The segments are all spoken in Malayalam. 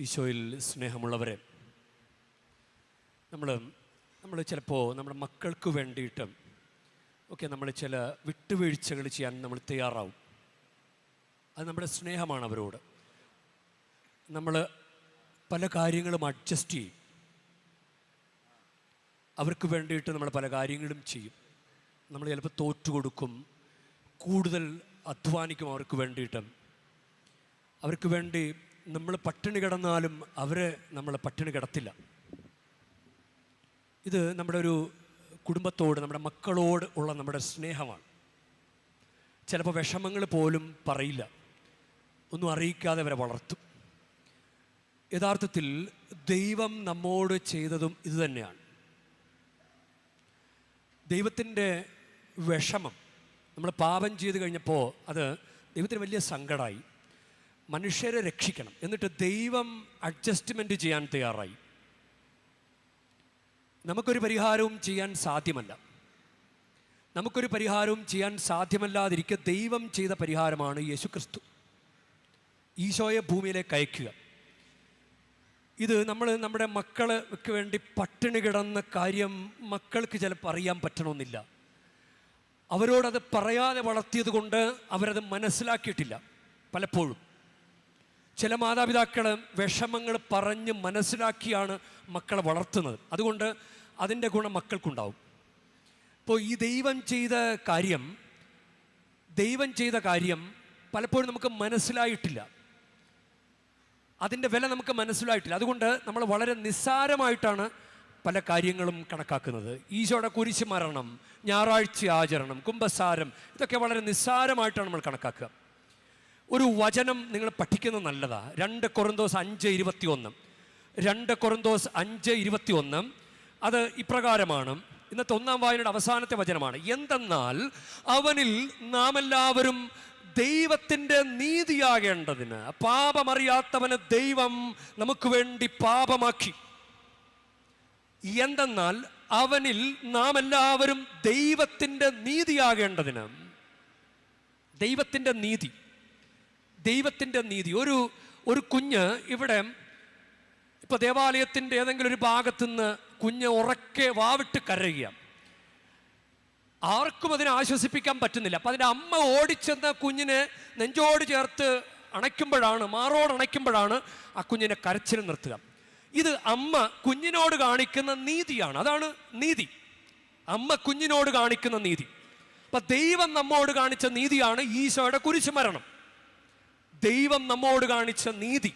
ഈശോയിൽ സ്നേഹമുള്ളവരെ നമ്മൾ നമ്മൾ ചിലപ്പോൾ നമ്മുടെ മക്കൾക്ക് വേണ്ടിയിട്ട് ഒക്കെ നമ്മൾ ചില വിട്ടുവീഴ്ചകൾ ചെയ്യാൻ നമ്മൾ തയ്യാറാവും. അത് നമ്മുടെ സ്നേഹമാണ് അവരോട്. നമ്മൾ പല കാര്യങ്ങളും അഡ്ജസ്റ്റ് ചെയ്യും. അവർക്ക് വേണ്ടിയിട്ട് നമ്മൾ പല കാര്യങ്ങളും ചെയ്യും. നമ്മൾ ചിലപ്പോൾ തോറ്റു കൊടുക്കും കൂടുതൽ അധ്വാനിക്കും അവർക്ക് വേണ്ടിയിട്ട്. അവർക്ക് വേണ്ടി നമ്മൾ പട്ടിണി കിടന്നാലും അവരെ നമ്മൾ പട്ടിണി കിടത്തില്ല. ഇത് നമ്മുടെ ഒരു കുടുംബത്തോട് നമ്മുടെ മക്കളോട് ഉള്ള നമ്മുടെ സ്നേഹമാണ്. ചിലപ്പോൾ വിഷമങ്ങൾ പോലും പറയില്ല. ഒന്നും അറിയിക്കാതെ അവരെ വളർത്തും. യഥാർത്ഥത്തിൽ ദൈവം നമ്മോട് ചെയ്തതും ഇത് തന്നെയാണ്. ദൈവത്തിന്റെ വിഷമം നമ്മൾ പാപം ചെയ്ത് കഴിഞ്ഞപ്പോൾ അത് ദൈവത്തിന് വലിയ സങ്കടമായി മനുഷ്യരെ രക്ഷിക്കണം. എന്നിട്ട് ദൈവം അഡ്ജസ്റ്റ്മെന്റ് ചെയ്യാൻ തയ്യാറായി. നമുക്കൊരു പരിഹാരവും ചെയ്യാൻ സാധ്യമല്ല. നമുക്കൊരു പരിഹാരവും ചെയ്യാൻ സാധ്യമല്ലാതിരിക്കെ ദൈവം ചെയ്ത പരിഹാരമാണ് യേശുക്രിസ്തു. ഈശോയെ ഭൂമിയിലെ കയക്കുക ഇത് നമ്മൾ നമ്മുടെ മക്കൾക്ക് വേണ്ടി പട്ടിണി കിടന്ന കാര്യം മക്കൾക്ക് ചിലപ്പോൾ അറിയാൻ പറ്റണമെന്നില്ല. അവരോടത് പറയാതെ വളർത്തിയത് കൊണ്ട് അവരത് മനസ്സിലാക്കിയിട്ടില്ല. പലപ്പോഴും. ചില മാതാപിതാക്കൾ വിഷമങ്ങൾ പറഞ്ഞ് മനസ്സിലാക്കിയാണ് മക്കളെ വളർത്തുന്നത്. അതുകൊണ്ട് അതിന്റെ ഗുണം മക്കൾക്കുണ്ടാവും. ഇപ്പോൾ ഈ ദൈവം ചെയ്ത കാര്യം ദൈവം ചെയ്ത കാര്യം പലപ്പോഴും നമുക്ക് മനസ്സിലായിട്ടില്ല. അതിന്റെ വില നമുക്ക് മനസ്സിലായിട്ടില്ല. അതുകൊണ്ട് നമ്മൾ വളരെ നിസ്സാരമായിട്ടാണ് പല കാര്യങ്ങളും കണക്കാക്കുന്നത്. ഈശോയുടെ കുരിശ് മരണം ഞായറാഴ്ച ആചരണം കുംഭസാരം ഇതൊക്കെ വളരെ നിസ്സാരമായിട്ടാണ് നമ്മൾ കണക്കാക്കുക. ഒരു വചനം നിങ്ങൾ പഠിക്കുന്നത് നല്ലതാ. രണ്ട് കൊറന്തോസ് അഞ്ച് ഇരുപത്തി ഒന്ന് രണ്ട് കൊറന്തോസ് അഞ്ച് ഇരുപത്തി ഒന്ന് അത് ഇപ്രകാരമാണ്. ഇന്നത്തെ ഒന്നാം വായനയുടെ അവസാനത്തെ വചനമാണ്. എന്തെന്നാൽ അവനിൽ നാം എല്ലാവരും ദൈവത്തിന്റെ നീതിയാകേണ്ടതിന് പാപമറിയാത്തവന് ദൈവം നമുക്ക് വേണ്ടി പാപമാക്കി. എന്തെന്നാൽ അവനിൽ നാം എല്ലാവരും ദൈവത്തിന്റെ നീതിയാകേണ്ടതിന് ദൈവത്തിന്റെ നീതി. ദൈവത്തിന്റെ നീതി. ഒരു ഒരു കുഞ്ഞ് ഇവിടെ ഇപ്പോൾ ദേവാലയത്തിന്റെ ഏതെങ്കിലും ഒരു ഭാഗത്തുനിന്ന് കുഞ്ഞ് ഉറക്കെ വാവിട്ട് കരയുക. ആർക്കും അതിനെ ആശ്വസിപ്പിക്കാൻ പറ്റുന്നില്ല. അപ്പം അതിന്റെ അമ്മ ഓടിച്ചെന്ന കുഞ്ഞിനെ നെഞ്ചോട് ചേർത്ത് അണയ്ക്കുമ്പോഴാണ് മാറോട് അണയ്ക്കുമ്പോഴാണ് ആ കുഞ്ഞിനെ കരച്ചിൽ നിർത്തുക. ഇത് അമ്മ കുഞ്ഞിനോട് കാണിക്കുന്ന നീതിയാണ്. അതാണ് നീതി. അമ്മ കുഞ്ഞിനോട് കാണിക്കുന്ന നീതി. അപ്പം ദൈവം നമ്മോട് കാണിച്ച നീതിയാണ് ഈശോയുടെ കുരിശുമരണം. ദൈവം നമ്മോട് കാണിച്ച നീതി.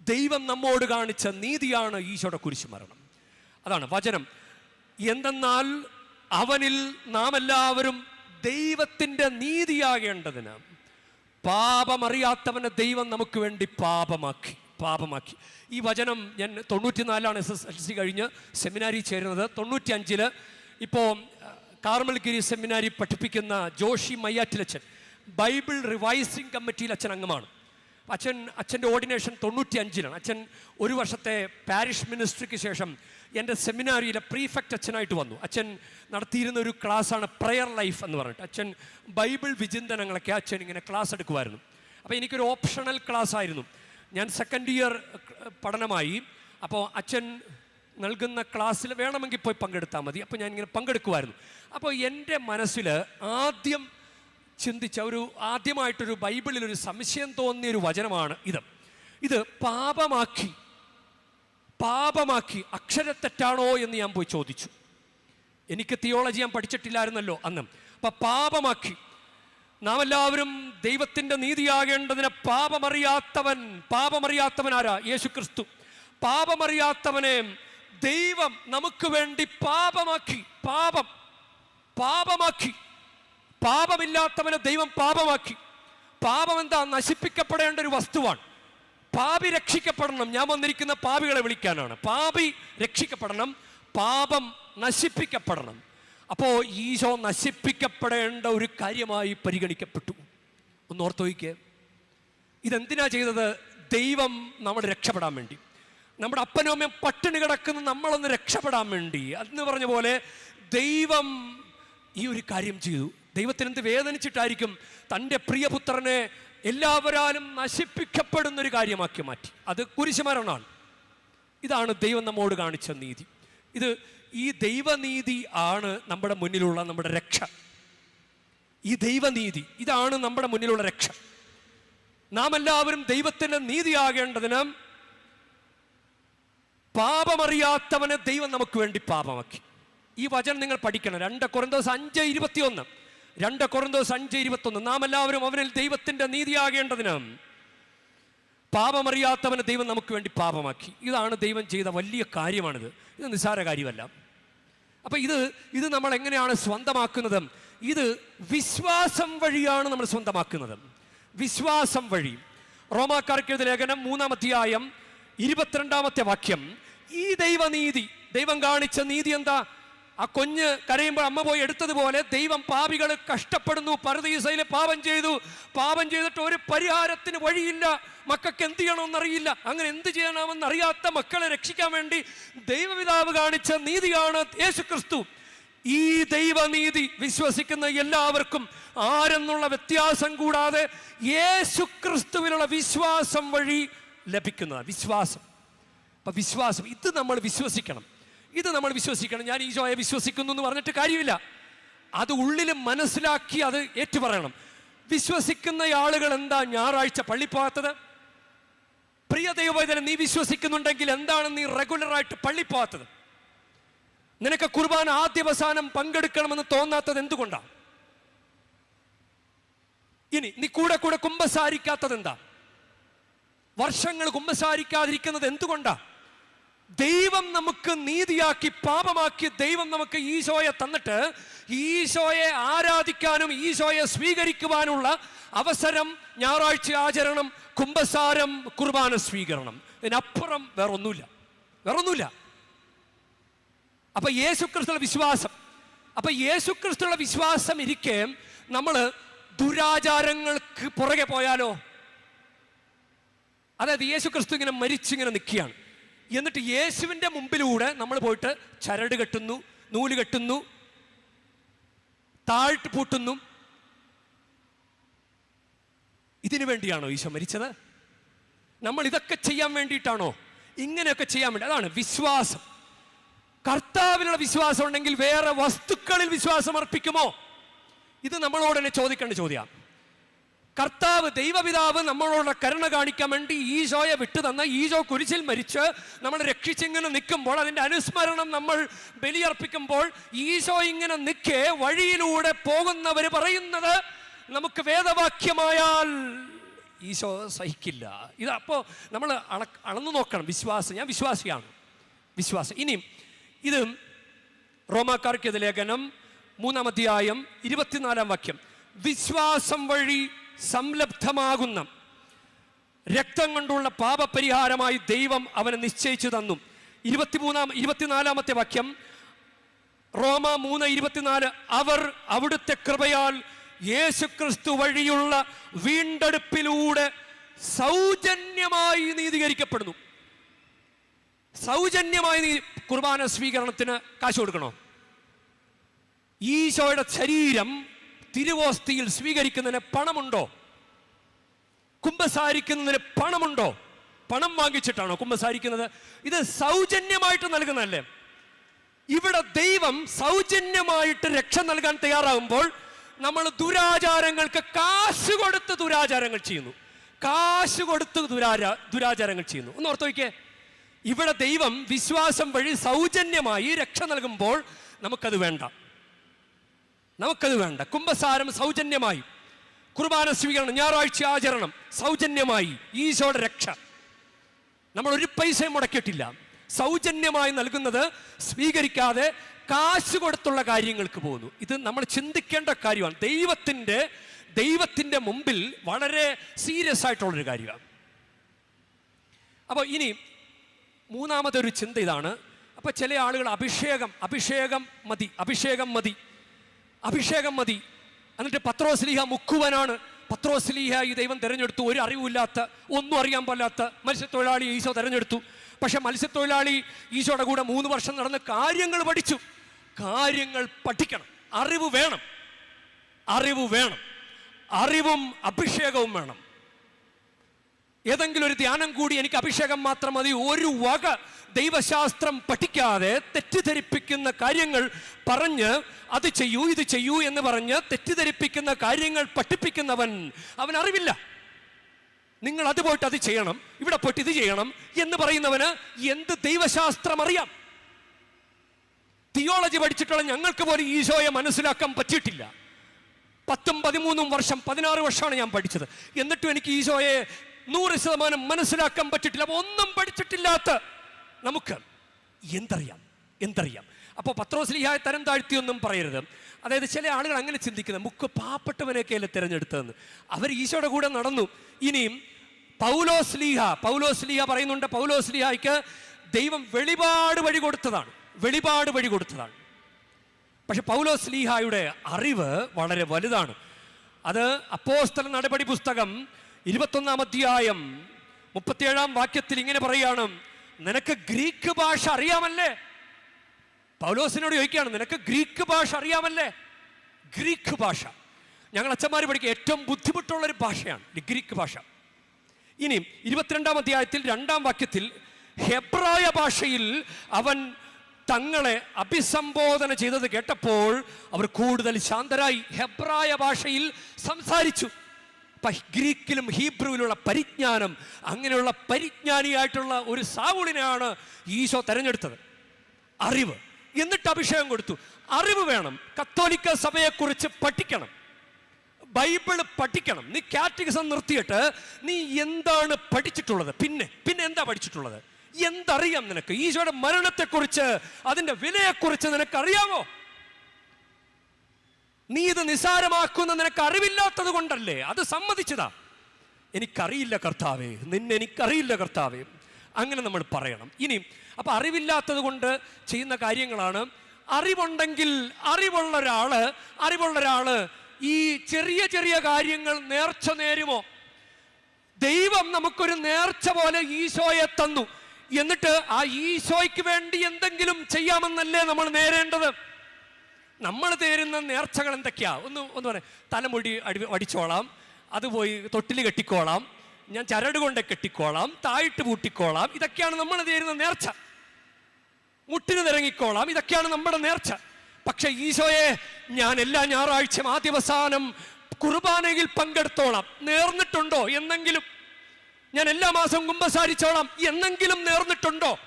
ദൈവം നമ്മോട് കാണിച്ച നീതിയാണ് ഈശോടെ ഈശോയുടെ കുരിശുമരണം. അതാണ് വചനം. എന്തെന്നാൽ അവനിൽ നാം എല്ലാവരും ദൈവത്തിന്റെ നീതിയാകേണ്ടതിന് പാപമറിയാത്തവനെ ദൈവം നമുക്ക് വേണ്ടി പാപമാക്കി പാപമാക്കി. ഈ വചനം ഞാൻ തൊണ്ണൂറ്റിനാലാണ് എസ് എസ് എൽ സി കഴിഞ്ഞ് സെമിനാരി ചേരുന്നത്. തൊണ്ണൂറ്റി അഞ്ചിൽ ഇപ്പോൾ കാർമൽഗിരി സെമിനാരി പഠിപ്പിക്കുന്ന ജോഷി മയ്യാറ്റിലച്ചൻ. ബൈബിൾ റിവൈസിംഗ് കമ്മിറ്റിയിൽ അച്ഛൻ അംഗമാണ്. അച്ഛൻ അച്ഛന്റെ ഓർഡിനേഷൻ തൊണ്ണൂറ്റി അഞ്ചിലാണ് അച്ഛൻ ഒരു വർഷത്തെ പാരിഷ് മിനിസ്ട്രിക്ക് ശേഷം എന്റെ സെമിനാരിയിലെ പ്രീഫെക്റ്റ് അച്ഛനായിട്ട് വന്നു. അച്ഛൻ നടത്തിയിരുന്ന ഒരു ക്ലാസ്സാണ് പ്രയർ ലൈഫ് എന്ന് പറഞ്ഞിട്ട്. അച്ഛൻ ബൈബിൾ വിചിന്തനങ്ങളൊക്കെ അച്ഛൻ ഇങ്ങനെ ക്ലാസ് എടുക്കുമായിരുന്നു. അപ്പോൾ എനിക്കൊരു ഓപ്ഷണൽ ക്ലാസ് ആയിരുന്നു ഞാൻ സെക്കൻഡ് ഇയർ പഠനമായി. അപ്പോൾ അച്ഛൻ നൽകുന്ന ക്ലാസ്സിൽ വേണമെങ്കിൽ പോയി പങ്കെടുത്താൽ മതി. അപ്പോൾ ഞാൻ ഇങ്ങനെ പങ്കെടുക്കുമായിരുന്നു. അപ്പോൾ എന്റെ മനസ്സിൽ ആദ്യം ചിന്തിച്ച ഒരു ആദ്യമായിട്ടൊരു ബൈബിളിൽ ഒരു സംശയം തോന്നിയ ഒരു വചനമാണ് ഇത്. ഇത് പാപമാക്കി പാപമാക്കി അക്ഷരത്തെറ്റാണോ എന്ന് ഞാൻ പോയി ചോദിച്ചു. എനിക്ക് തിയോളജി ഞാൻ പഠിച്ചിട്ടില്ലായിരുന്നല്ലോ അന്ന്. അപ്പൊ പാപമാക്കി നാം എല്ലാവരും ദൈവത്തിന്റെ നീതിയാകേണ്ടതിന് പാപമറിയാത്തവൻ പാപമറിയാത്തവൻ ആരാ? യേശു ക്രിസ്തു പാപമറിയാത്തവനെ ദൈവം നമുക്ക് വേണ്ടി പാപമാക്കി പാപം പാപമാക്കി പാപമില്ലാത്തവനെ ദൈവം പാപമാക്കി. പാപം എന്താ? നശിപ്പിക്കപ്പെടേണ്ട ഒരു വസ്തുവാണ്. പാപി രക്ഷിക്കപ്പെടണം. ഞാൻ വന്നിരിക്കുന്ന പാപികളെ വിളിക്കാനാണ്. പാപി രക്ഷിക്കപ്പെടണം. പാപം നശിപ്പിക്കപ്പെടണം. അപ്പോൾ ഈശോ നശിപ്പിക്കപ്പെടേണ്ട ഒരു കാര്യമായി പരിഗണിക്കപ്പെട്ടു. ഒന്ന് ഓർത്തോയിക്ക് ഇതെന്തിനാ ചെയ്തത്? ദൈവം നമ്മൾ രക്ഷപ്പെടാൻ വേണ്ടി. നമ്മുടെ അപ്പനും അമ്മയും പട്ടിണി കിടക്കുന്ന നമ്മളൊന്ന് രക്ഷപ്പെടാൻ വേണ്ടി. അന്ന് പറഞ്ഞ പോലെ ദൈവം ഈ ഒരു കാര്യം ചെയ്തു. ദൈവത്തിന് എന്ത് വേദനിച്ചിട്ടായിരിക്കും തന്റെ പ്രിയപുത്രനെ എല്ലാവരാലും നശിപ്പിക്കപ്പെടുന്ന ഒരു കാര്യമാക്കി മാറ്റി. അത് കുരിശുമരണമാണ്. ഇതാണ് ദൈവം നമ്മോട് കാണിച്ച നീതി. ഇത് ഈ ദൈവനീതി ആണ് നമ്മുടെ മുന്നിലുള്ള നമ്മുടെ രക്ഷ. ഈ ദൈവനീതി ഇതാണ് നമ്മുടെ മുന്നിലുള്ള രക്ഷ. നാം എല്ലാവരും ദൈവത്തിന്റെ നീതിയാകേണ്ടതിന് പാപമറിയാത്തവനെ ദൈവം നമുക്ക് വേണ്ടി പാപമാക്കി. ഈ വചനം നിങ്ങൾ പഠിക്കണം. രണ്ട് കുറന്തോസ് അഞ്ച് ഇരുപത്തിയൊന്ന്. രണ്ട് കൊറന്തോസ് അഞ്ച് ഇരുപത്തൊന്ന്. നാം എല്ലാവരും അവനിൽ ദൈവത്തിന്റെ നീതിയാകേണ്ടതിന് പാപമറിയാത്തവനെ ദൈവം നമുക്ക് വേണ്ടി പാപമാക്കി. ഇതാണ് ദൈവം ചെയ്ത വലിയ കാര്യമാണിത്. ഇത് നിസ്സാര കാര്യമല്ല. അപ്പൊ ഇത് ഇത് നമ്മൾ എങ്ങനെയാണ് സ്വന്തമാക്കുന്നത്? ഇത് വിശ്വാസം വഴിയാണ് നമ്മൾ സ്വന്തമാക്കുന്നത്. വിശ്വാസം വഴി. റോമാക്കാർക്ക് എഴുതിയ ലേഖനം മൂന്നാം അധ്യായം ഇരുപത്തിരണ്ടാമത്തെ വാക്യം. ഈ ദൈവനീതി ദൈവം കാണിച്ച നീതി എന്താ? ആ കുഞ്ഞ് കരയുമ്പോൾ അമ്മ പോയി എടുത്തതുപോലെ ദൈവം പാപികൾ കഷ്ടപ്പെടുന്നു പരദീസയിൽ പാപം ചെയ്തു. പാപം ചെയ്തിട്ട് ഒരു പരിഹാരത്തിന് വഴിയില്ല. മക്കൾക്ക് എന്ത് ചെയ്യണമെന്നറിയില്ല. അങ്ങനെ എന്ത് ചെയ്യണമെന്ന് അറിയാത്ത മക്കളെ രക്ഷിക്കാൻ വേണ്ടി ദൈവപിതാവ് കാണിച്ച നീതിയാണ് യേശു ക്രിസ്തു ഈ ദൈവനീതി വിശ്വസിക്കുന്ന എല്ലാവർക്കും ആരെന്നുള്ള വ്യത്യാസം കൂടാതെ യേശു ക്രിസ്തുവിനുള്ള വിശ്വാസം വഴി ലഭിക്കുന്നതാണ് വിശ്വാസം. അപ്പൊ വിശ്വാസം ഇത് നമ്മൾ വിശ്വസിക്കണം. ഇത് നമ്മൾ വിശ്വസിക്കണം. ഞാൻ ഈശോയെ വിശ്വസിക്കുന്നു എന്ന് പറഞ്ഞിട്ട് കാര്യമില്ല. അത് ഉള്ളിൽ മനസ്സിലാക്കി അത് ഏറ്റുപറയണം. വിശ്വസിക്കുന്ന ആളുകൾ എന്താ ഞായറാഴ്ച പള്ളി പോകാത്തത് പ്രിയ ദൈവവേദന നീ വിശ്വസിക്കുന്നുണ്ടെങ്കിൽ എന്താണ് നീ റെഗുലറായിട്ട് പള്ളി പോകാത്തത് നിനക്ക് കുർബാന ആദ്യവസാനം പങ്കെടുക്കണമെന്ന് തോന്നാത്തത് എന്തുകൊണ്ടാണ് ഇനി നീ കൂടെ കൂടെ കുമ്പസാരിക്കാത്തത് എന്താ? വർഷങ്ങൾ കുമ്പസാരിക്കാതിരിക്കുന്നത് എന്തുകൊണ്ടാ? ദൈവം നമുക്ക് നീതിയാക്കി പാപമാക്കി ദൈവം നമുക്ക് ഈശോയെ തന്നിട്ട് ഈശോയെ ആരാധിക്കാനും ഈശോയെ സ്വീകരിക്കുവാനുള്ള അവസരം ഞായറാഴ്ച ആചരണം കുംഭസാരം കുർബാന സ്വീകരണം. ഇതിനപ്പുറം വേറൊന്നുമില്ല. വേറൊന്നുമില്ല. അപ്പൊ യേശുക്രിസ്തുള്ള വിശ്വാസം. അപ്പൊ യേശുക്രിസ്തുള്ള വിശ്വാസം ഇരിക്കെ നമ്മൾ ദുരാചാരങ്ങൾക്ക് പുറകെ പോയാലോ? അതായത് യേശുക്രിസ്തു ഇങ്ങനെ മരിച്ചിങ്ങനെ നിൽക്കുകയാണ്. എന്നിട്ട് യേശുവിന്റെ മുമ്പിലൂടെ നമ്മൾ പോയിട്ട് ചരട് കെട്ടുന്നു നൂൽ കെട്ടുന്നു താഴ്ത്ത് പൂട്ടുന്നു. ഇതിനു വേണ്ടിയാണോ ഈശോ മരിച്ചത്? നമ്മൾ ഇതൊക്കെ ചെയ്യാൻ വേണ്ടിയിട്ടാണോ? ഇങ്ങനെയൊക്കെ ചെയ്യാൻ വേണ്ടി അതാണ് വിശ്വാസം. കർത്താവിനുള്ള വിശ്വാസം ഉണ്ടെങ്കിൽ വേറെ വസ്തുക്കളിൽ വിശ്വാസം അർപ്പിക്കുമോ? ഇത് നമ്മളോട് തന്നെ ചോദിക്കേണ്ട ചോദ്യം കർത്താവ് ദൈവപിതാവ് നമ്മളോട് കരുണ കാണിക്കാൻ വേണ്ടി ഈശോയെ വിട്ടു തന്ന ഈശോ കുരിശിൽ മരിച്ച് നമ്മൾ രക്ഷിച്ചിങ്ങനെ നിൽക്കുമ്പോൾ അതിന്റെ അനുസ്മരണം നമ്മൾ ബലിയർപ്പിക്കുമ്പോൾ ഈശോ ഇങ്ങനെ നിൽക്കെ വഴിയിലൂടെ പോകുന്നവർ പറയുന്നത് നമുക്ക് വേദവാക്യമായാൽ ഈശോ സഹിക്കില്ല. ഇത് അപ്പോൾ നമ്മൾ അള അളന്നു നോക്കണം. വിശ്വാസം. ഞാൻ വിശ്വാസിയാണ്. വിശ്വാസം. ഇനിയും ഇത് റോമാക്കാർക്കെതിരെ ലേഖനം മൂന്നാം അധ്യായം ഇരുപത്തിനാലാം വാക്യം. വിശ്വാസം വഴി സംലബ്ധമാകുന്ന രക്തം കൊണ്ടുള്ള പാപപരിഹാരമായി ദൈവം അവനെ നിശ്ചയിച്ചു തന്നു. ഇരുപത്തിമൂന്നാം ഇരുപത്തിനാലാമത്തെ വാക്യം. റോമ മൂന്ന് ഇരുപത്തിനാല്. അവർ അവിടുത്തെ കൃപയാൽ യേശുക്രിസ്തു വഴിയുള്ള വീണ്ടെടുപ്പിലൂടെ സൗജന്യമായി നീതീകരിക്കപ്പെടുന്നു. സൗജന്യമായി നീ കുർബാന സ്വീകരണത്തിന് കാശ് കൊടുക്കണോ? ഈശോയുടെ ശരീരം തിരുവോസ്തിയിൽ സ്വീകരിക്കുന്നതിന് പണമുണ്ടോ? കുംഭസാരിക്കുന്നതിന് പണമുണ്ടോ? പണം വാങ്ങിച്ചിട്ടാണോ കുംഭസാരിക്കുന്നത് ഇത് സൗജന്യമായിട്ട് നൽകുന്നതല്ലേ? ഇവിടെ ദൈവം സൗജന്യമായിട്ട് രക്ഷ നൽകാൻ തയ്യാറാകുമ്പോൾ നമ്മൾ ദുരാചാരങ്ങൾക്ക് കാശ് കൊടുത്ത് ദുരാചാരങ്ങൾ ചെയ്യുന്നു. കാശ് കൊടുത്ത് ദുരാചാ ദുരാചാരങ്ങൾ ചെയ്യുന്നു. ഒന്ന് ഓർത്ത് നോക്കിയേ. ഇവിടെ ദൈവം വിശ്വാസം വഴി സൗജന്യമായി രക്ഷ നൽകുമ്പോൾ നമുക്കത് വേണ്ട. നമുക്കത് വേണ്ട. കുംഭസാരം സൗജന്യമായി. കുർബാന സ്വീകരണം ഞായറാഴ്ച ആചരണം സൗജന്യമായി ഈശോയുടെ രക്ഷ. നമ്മൾ ഒരു പൈസയും മുടക്കിയിട്ടില്ല. സൗജന്യമായി നൽകുന്നത് സ്വീകരിക്കാതെ കാശ് കൊടുത്തുള്ള കാര്യങ്ങൾക്ക് പോകുന്നു. ഇത് നമ്മൾ ചിന്തിക്കേണ്ട കാര്യമാണ്. ദൈവത്തിന്റെ ദൈവത്തിന്റെ മുമ്പിൽ വളരെ സീരിയസ് ആയിട്ടുള്ളൊരു കാര്യമാണ്. അപ്പോൾ ഇനി മൂന്നാമത്തെ ഒരു ചിന്ത ഇതാണ്. അപ്പോൾ ചില ആളുകൾ അഭിഷേകം അഭിഷേകം മതി അഭിഷേകം മതി അഭിഷേകം മതി. എന്നിട്ട് പത്രോസ്ലീഹ മുക്കുവനാണ്. പത്രോസ്ലീഹ ഈ ദൈവം തിരഞ്ഞെടുത്തു. ഒരു അറിവില്ലാത്ത ഒന്നും അറിയാൻ പോലാത്ത മത്സ്യത്തൊഴിലാളി ഈശോ തിരഞ്ഞെടുത്തു. പക്ഷെ മത്സ്യത്തൊഴിലാളി ഈശോയുടെ കൂടെ മൂന്ന് വർഷം നടന്ന് കാര്യങ്ങൾ പഠിച്ചു. കാര്യങ്ങൾ പഠിക്കണം. അറിവ് വേണം. അറിവ് വേണം. അറിവും അഭിഷേകവും വേണം. ഏതെങ്കിലും ഒരു ധ്യാനം കൂടി എനിക്ക് അഭിഷേകം മാത്രം മതി. ഒരു വക ദൈവശാസ്ത്രം പഠിക്കാതെ തെറ്റിദ്ധരിപ്പിക്കുന്ന കാര്യങ്ങൾ പറഞ്ഞ് അത് ചെയ്യൂ ഇത് ചെയ്യൂ എന്ന് പറഞ്ഞ് തെറ്റിദ്ധരിപ്പിക്കുന്ന കാര്യങ്ങൾ പഠിപ്പിക്കുന്നവൻ അവൻ അറിവില്ല. നിങ്ങൾ അത് പോയിട്ട് അത് ചെയ്യണം ഇവിടെ പോയിട്ട് ഇത് ചെയ്യണം എന്ന് പറയുന്നവന് എന്ത് ദൈവശാസ്ത്രം അറിയാം? തിയോളജി പഠിച്ചിട്ടുള്ള ഞങ്ങൾക്ക് പോലും ഈശോയെ മനസ്സിലാക്കാൻ പറ്റിയിട്ടില്ല. പത്തും പതിമൂന്നും വർഷം പതിനാറ് വർഷമാണ് ഞാൻ പഠിച്ചത്. എന്നിട്ടും എനിക്ക് ഈശോയെ നൂറ് ശതമാനം മനസ്സിലാക്കാൻ പറ്റിട്ടില്ല അപ്പോൾ ഒന്നും പഠിച്ചിട്ടില്ലാത്ത നമുക്ക് എന്തറിയാം? എന്തറിയാം? അപ്പോൾ പത്രോസ്ലിഹായ തരം താഴ്ത്തിയൊന്നും പറയരുത്. അതായത് ചില ആളുകൾ അങ്ങനെ ചിന്തിക്കുന്നത് മുക്ക് പാവപ്പെട്ടവനെയൊക്കെയല്ലേ തിരഞ്ഞെടുത്തതെന്ന്? അവർ ഈശോയുടെ കൂടെ നടന്നു. ഇനിയും പൗലോസ്ലിഹ പൗലോസ്ലിഹ പറയുന്നുണ്ട് പൗലോസ്ലിഹായ്ക്ക് ദൈവം വെളിപാട് വഴി കൊടുത്തതാണ് വെളിപാട് വഴി കൊടുത്തതാണ്. പക്ഷെ പൗലോസ് ലീഹായുടെ അറിവ് വളരെ വലുതാണ്. അത് അപ്പോസ്തല നടപടി പുസ്തകം ഇരുപത്തൊന്നാം അധ്യായം മുപ്പത്തിയേഴാം വാക്യത്തിൽ ഇങ്ങനെ പറയാണ് നിനക്ക് ഗ്രീക്ക് ഭാഷ അറിയാമല്ലേ? പൗലോസിനോട് ചോദിക്കുകയാണ് നിനക്ക് ഗ്രീക്ക് ഭാഷ അറിയാമല്ലേ? ഗ്രീക്ക് ഭാഷ. ഞങ്ങൾ അച്ഛന്മാർ പഠിക്കുക ഏറ്റവും ബുദ്ധിമുട്ടുള്ള ഒരു ഭാഷയാണ് ഗ്രീക്ക് ഭാഷ. ഇനി ഇരുപത്തിരണ്ടാം അധ്യായത്തിൽ രണ്ടാം വാക്യത്തിൽ ഹെബ്രായ ഭാഷയിൽ അവൻ തങ്ങളെ അഭിസംബോധന ചെയ്തത് കേട്ടപ്പോൾ അവർ കൂടുതൽ ശാന്തരായി ഹെബ്രായ ഭാഷയിൽ സംസാരിച്ചു. ഗ്രീക്കിലും ഹീബ്രുവിലുള്ള പരിജ്ഞാനം അങ്ങനെയുള്ള പരിജ്ഞാനിയായിട്ടുള്ള ഒരു സാവുളിനെയാണ് ഈശോ തെരഞ്ഞെടുത്തത്. അറിവ്. എന്നിട്ട് അഭിഷേകം കൊടുത്തു. അറിവ് വേണം. കത്തോലിക്ക സഭയെക്കുറിച്ച് പഠിക്കണം. ബൈബിൾ പഠിക്കണം. നീ കാറ്റഗിസം നിർത്തിയിട്ട് നീ എന്താണ് പഠിച്ചിട്ടുള്ളത്? പിന്നെ പിന്നെ എന്താ പഠിച്ചിട്ടുള്ളത്? എന്തറിയാം നിനക്ക്? ഈശോയുടെ മരണത്തെക്കുറിച്ച് അതിന്റെ വിലയെക്കുറിച്ച് നിനക്ക് അറിയാമോ നീ ഇത് നിസാരമാക്കുന്ന നിനക്ക് അറിവില്ലാത്തത് കൊണ്ടല്ലേ? അത് സമ്മതിച്ചതാ. എനിക്കറിയില്ല കർത്താവേ. നിന്നെ എനിക്കറിയില്ല കർത്താവേ. അങ്ങനെ നമ്മൾ പറയണം. ഇനി അപ്പൊ അറിവില്ലാത്തത് കൊണ്ട് ചെയ്യുന്ന കാര്യങ്ങളാണ്. അറിവുണ്ടെങ്കിൽ അറിവുള്ള ഒരാൾ അറിവുള്ള ഒരാൾ ഈ ചെറിയ ചെറിയ കാര്യങ്ങൾ നേർച്ച നേരുമോ? ദൈവം നമുക്കൊരു നേർച്ച പോലെ ഈശോയെ തന്നു. എന്നിട്ട് ആ ഈശോയ്ക്ക് വേണ്ടി എന്തെങ്കിലും ചെയ്യാമെന്നല്ലേ നമ്മൾ നേരേണ്ടത്? നമ്മൾ തേരുന്ന നേർച്ചകൾ എന്തൊക്കെയാ? ഒന്ന് ഒന്ന് പറയാം. തലമുടി അടി അടിച്ചോളാം. അത് പോയി തൊട്ടിൽ കെട്ടിക്കോളാം. ഞാൻ ചരട് കൊണ്ട് കെട്ടിക്കോളാം. തായിട്ട് പൂട്ടിക്കോളാം. ഇതൊക്കെയാണ് നമ്മൾ തേരുന്ന നേർച്ച. മുട്ടിന് നിറങ്ങിക്കോളാം. ഇതൊക്കെയാണ് നമ്മുടെ നേർച്ച. പക്ഷെ ഈശോയെ ഞാൻ എല്ലാ ഞായറാഴ്ചയും ആദ്യവസാനം കുർബാനയിൽ പങ്കെടുത്തോളാം. നേർന്നിട്ടുണ്ടോ? എന്നെങ്കിലും. ഞാൻ എല്ലാ മാസവും കുമ്പസാരിച്ചോളാം. എന്നെങ്കിലും നേർന്നിട്ടുണ്ടോ?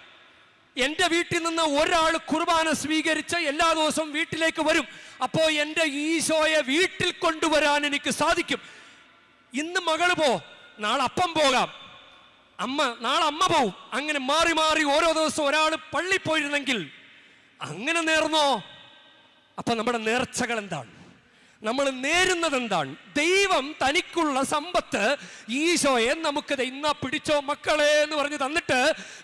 എന്റെ വീട്ടിൽ നിന്ന് ഒരാൾ കുർബാന സ്വീകരിച്ച എല്ലാ ദിവസവും വീട്ടിലേക്ക് വരും. അപ്പോൾ എന്റെ ഈശോയെ വീട്ടിൽ കൊണ്ടുവരാൻ എനിക്ക് സാധിക്കും. ഇന്ന് മകൾ പോ നാളെ അപ്പം പോകാം. അമ്മ നാളെ അമ്മ പോവും. അങ്ങനെ മാറി മാറി ഓരോ ദിവസം ഒരാൾ പള്ളി പോയിരുന്നെങ്കിൽ അങ്ങനെ നേർന്നോ? അപ്പൊ നമ്മുടെ നേർച്ചകൾ എന്താണ്? നമ്മൾ നേരുന്നത് എന്താണ് ദൈവം തനിക്കുള്ള സമ്പത്ത് ഈശോയെ നമുക്ക് ഇന്നാ പിടിച്ചോ മക്കളെ എന്ന് പറഞ്ഞ് തന്നിട്ട്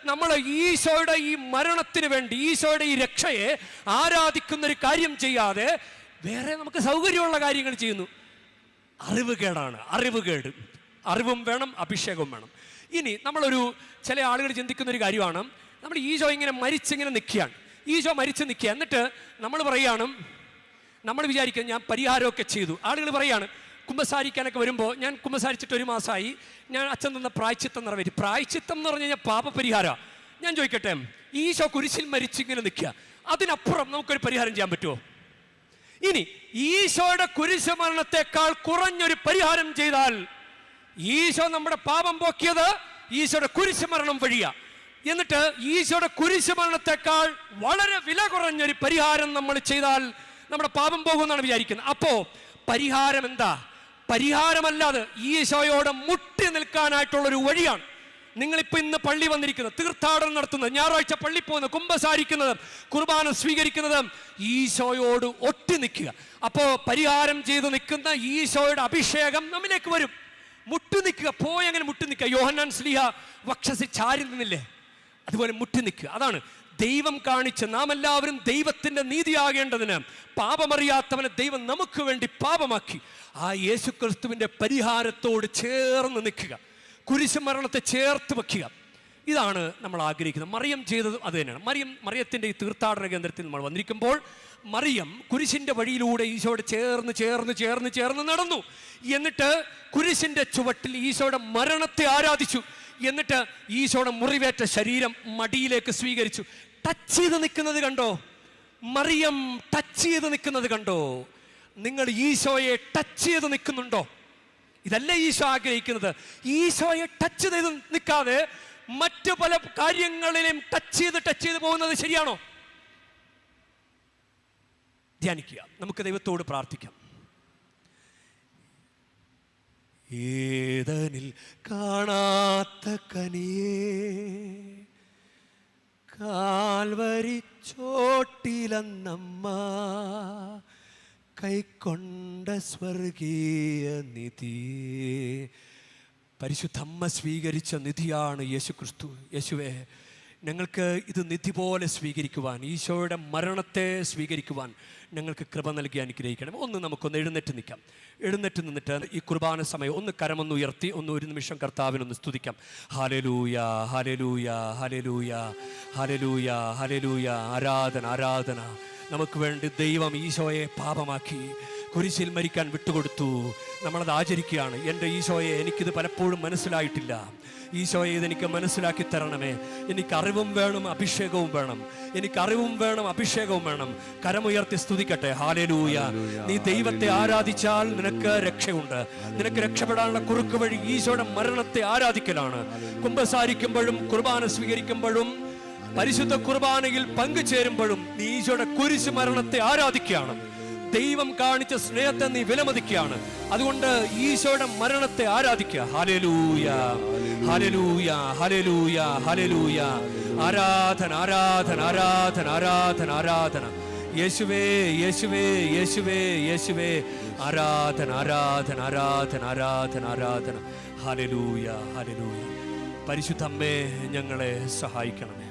നമ്മൾ ഈശോയുടെ ഈ മരണത്തിന് വേണ്ടി ഈശോയുടെ ഈ രക്ഷയെ ആരാധിക്കുന്ന ഒരു കാര്യം ചെയ്യാതെ വേറെ നമുക്ക് സൗകര്യമുള്ള കാര്യങ്ങൾ ചെയ്യുന്നു. അറിവ് കേടാണ്. അറിവ് വേണം അഭിഷേകവും വേണം. ഇനി നമ്മളൊരു ചില ആളുകൾ ചിന്തിക്കുന്ന ഒരു കാര്യമാണ്. നമ്മൾ ഈശോ ഇങ്ങനെ മരിച്ചിങ്ങനെ നിൽക്കുകയാണ്. ഈശോ മരിച്ച് നിൽക്കുക. എന്നിട്ട് നമ്മൾ പറയാണ് നമ്മൾ വിചാരിക്കുന്നത് ഞാൻ പരിഹാരമൊക്കെ ചെയ്തു. ആളുകൾ പറയാണ് കുമ്പസാരിക്കാനൊക്കെ വരുമ്പോൾ ഞാൻ കുമ്പസാരിച്ചിട്ട് ഒരു മാസമായി ഞാൻ അച്ഛൻ തന്ന പ്രായച്ചിത്തം നിറവേറ്റി. പ്രായച്ചിത്തം എന്ന് പറഞ്ഞു കഴിഞ്ഞാൽ പാപപരിഹാരമാണ് ഞാൻ ചോദിക്കട്ടെ ഈശോ കുരിശിൽ മരിച്ചിങ്ങനെ നിൽക്കുക അതിനപ്പുറം നമുക്കൊരു പരിഹാരം ചെയ്യാൻ പറ്റുമോ ഇനി ഈശോയുടെ കുരിശ് മരണത്തെക്കാൾ കുറഞ്ഞൊരു പരിഹാരം ചെയ്താൽ ഈശോ നമ്മുടെ പാപം പോക്കിയത് ഈശോയുടെ കുരിശ് മരണം വഴിയാ. എന്നിട്ട് ഈശോയുടെ കുരിശ് മരണത്തെക്കാൾ വളരെ വില കുറഞ്ഞൊരു പരിഹാരം നമ്മൾ ചെയ്താൽ നമ്മുടെ പാപം പോകുമെന്നാണ് വിചാരിക്കുന്നത്. അപ്പോ പരിഹാരം എന്താ? പരിഹാരമല്ലാതെ ഈശോയോട് മുട്ടി നിൽക്കാനായിട്ടുള്ള ഒരു വഴിയാണ് നിങ്ങളിപ്പോൾ ഇന്ന് പള്ളി വന്നിരിക്കുന്നത്. തീർത്ഥാടനം നടത്തുന്നത് ഞായറാഴ്ച പള്ളി പോകുന്നത് കുംഭസാരിക്കുന്നത് കുർബാന സ്വീകരിക്കുന്നത് ഈശോയോട് ഒട്ടി നിൽക്കുക. അപ്പോ പരിഹാരം ചെയ്ത് നിൽക്കുന്ന ഈശോയുടെ അഭിഷേകം നമ്മിലേക്ക് വരും. മുട്ടി നിൽക്കുക പോയി അങ്ങനെ മുട്ടി നിൽക്കുക. യോഹന്നാൻ സ്ലിഹ വക്ഷസി ചാരി നിന്നില്ലേ? അതുപോലെ മുട്ടി നിൽക്കുക. അതാണ് ദൈവം കാണിച്ച് നാം എല്ലാവരും ദൈവത്തിന്റെ നീതിയാകേണ്ടതിന് പാപമറിയാത്തവനെ ദൈവം നമുക്ക് വേണ്ടി പാപമാക്കി. ആ യേശുക്രിസ്തുവിന്റെ പരിഹാരത്തോട് ചേർന്ന് നിൽക്കുക. കുരിശുമരണത്തെ ചേർത്ത് വയ്ക്കുക. ഇതാണ് നമ്മൾ ആഗ്രഹിക്കുന്നത്. മറിയം ചെയ്തത് അത് തന്നെയാണ്. മറിയം മറിയത്തിന്റെ ഈ തീർത്ഥാടന കേന്ദ്രത്തിൽ നമ്മൾ വന്നിരിക്കുമ്പോൾ മറിയം കുരിശിന്റെ വഴിയിലൂടെ ഈശോയുടെ ചേർന്ന് ചേർന്ന് ചേർന്ന് ചേർന്ന് നടന്നു. എന്നിട്ട് കുരിശിന്റെ ചുവട്ടിൽ ഈശോയുടെ മരണത്തെ ആരാധിച്ചു. എന്നിട്ട് ഈശോയുടെ മുറിവേറ്റ ശരീരം മടിയിലേക്ക് സ്വീകരിച്ചു. ടച്ച് ചെയ്ത് നിൽക്കുന്നത് കണ്ടോ? മറിയം ടച്ച് ചെയ്ത് നിൽക്കുന്നത് കണ്ടോ? നിങ്ങൾ ഈശോയെ ടച്ച് ചെയ്ത് നിൽക്കുന്നുണ്ടോ? ഇതല്ല ഈശോ ആഗ്രഹിക്കുന്നത്? ഈശോയെ ടച്ച് ചെയ്ത് നിൽക്കാതെ മറ്റു പല കാര്യങ്ങളിലും ടച്ച് ചെയ്ത് ടച്ച് ചെയ്ത് പോകുന്നത് ശരിയാണോ? ധ്യാനിക്കുക. നമുക്ക് ദൈവത്തോട് പ്രാർത്ഥിക്കാം. ഏതനിൽ കാണാത്ത കനിയേ സ്വർഗീയ നിധി. പരിശുദ്ധമ്മ സ്വീകരിച്ച നിധിയാണ് യേശു ക്രിസ്തു. യേശുവേ ഞങ്ങൾക്ക് ഇത് നിധി പോലെ സ്വീകരിക്കുവാൻ ഈശോയുടെ മരണത്തെ സ്വീകരിക്കുവാൻ ഞങ്ങൾക്ക് കൃപ നൽകി അനുഗ്രഹിക്കണം. ഒന്ന് നമുക്കൊന്ന് എഴുന്നേറ്റ് നിൽക്കാം. എഴുന്നേറ്റ് നിന്നിട്ട് ഈ കുർബാന സമയം ഒന്ന് കരമൊന്ന് ഉയർത്തി ഒന്ന് ഒരു നിമിഷം കർത്താവിനൊന്ന് സ്തുതിക്കാം. ഹലലൂയ ഹലലൂയ ഹലലൂയ ഹലലൂയ ഹലലൂയ ആരാധന ആരാധന. നമുക്ക് വേണ്ടി ദൈവം ഈശോയെ പാപമാക്കി കുരിശിൽ മരിക്കാൻ വിട്ടുകൊടുത്തു. നമ്മളത് ആചരിക്കുകയാണ്. എന്റെ ഈശോയെ എനിക്കിത് പലപ്പോഴും മനസ്സിലായിട്ടില്ല. ഈശോയെ ഇതെനിക്ക് മനസ്സിലാക്കി തരണമേ. എനിക്ക് അറിവും വേണം അഭിഷേകവും വേണം. എനിക്ക് അറിവും വേണം അഭിഷേകവും വേണം. കരമുയർത്തി സ്തുതിക്കട്ടെ. ഹാലലൂയ. നീ ദൈവത്തെ ആരാധിച്ചാൽ നിനക്ക് രക്ഷയുണ്ട്. നിനക്ക് രക്ഷപ്പെടാനുള്ള കുറുക്ക് വഴി ഈശോയുടെ മരണത്തെ ആരാധിക്കലാണ്. കുമ്പസാരിക്കുമ്പോഴും കുർബാന സ്വീകരിക്കുമ്പോഴും പരിശുദ്ധ കുർബാനയിൽ പങ്കുചേരുമ്പോഴും നീ ഈശോയുടെ കുരിശ് മരണത്തെ ആരാധിക്കുകയാണ്. ദൈവം കാണിച്ച സ്നേഹത്തെ നീ വിലമതിക്കുകയാണ്. അതുകൊണ്ട് ഈശോയുടെ മരണത്തെ ആരാധിക്കുക? ഹലലൂയ ഹലലൂയ ഹലലൂയ ഹലലൂയ ആരാധന ആരാധന ആരാധന ആരാധന ആരാധന. യേശുവേ യേശുവേ യേശുവേ യേശുവേ. ആരാധന ആരാധന ആരാധന ആരാധന ആരാധന. ഹലലൂയ ഹലലൂയ പരിശുദ്ധമ്മേ ഞങ്ങളെ സഹായിക്കണമേ.